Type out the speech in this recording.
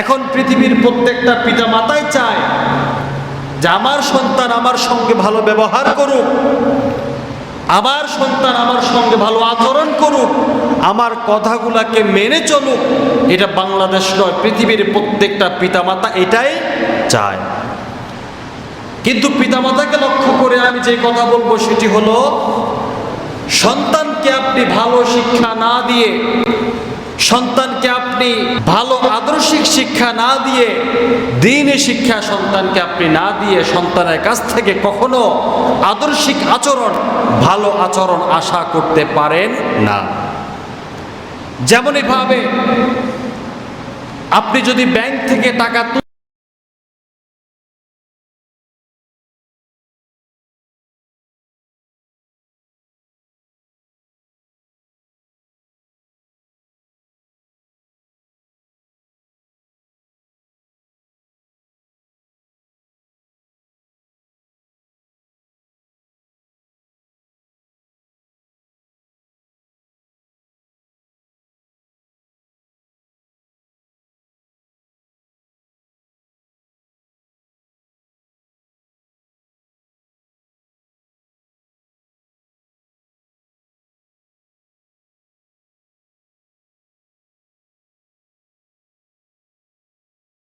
এখন পৃথিবীর প্রত্যেকটা পিতা মাতাই চায় যে আমার সন্তান আমার সঙ্গে ভালো ব্যবহার করুক, আমার সন্তান আমার সঙ্গে ভালো আচরণ করুক, আমার কথাগুলাকে মেনে চলুক, এটা বাংলাদেশ নয়, পৃথিবীর প্রত্যেকটা পিতামাতা এটাই চায়। কিন্তু পিতামাতাকে লক্ষ্য করে আমি যে কথা বলব সেটি হলো, সন্তানকে আপনি ভালো শিক্ষা না দিয়ে সন্তানকে আপনি ভালো শিক্ষা না দিয়ে, দিনে শিক্ষা সন্তানকে আপনি না দিয়ে সন্তানের কাছ থেকে কখনো আদর্শিক আচরণ, ভালো আচরণ আশা করতে পারেন না। যেমন এভাবে আপনি যদি ব্যাংক থেকে টাকা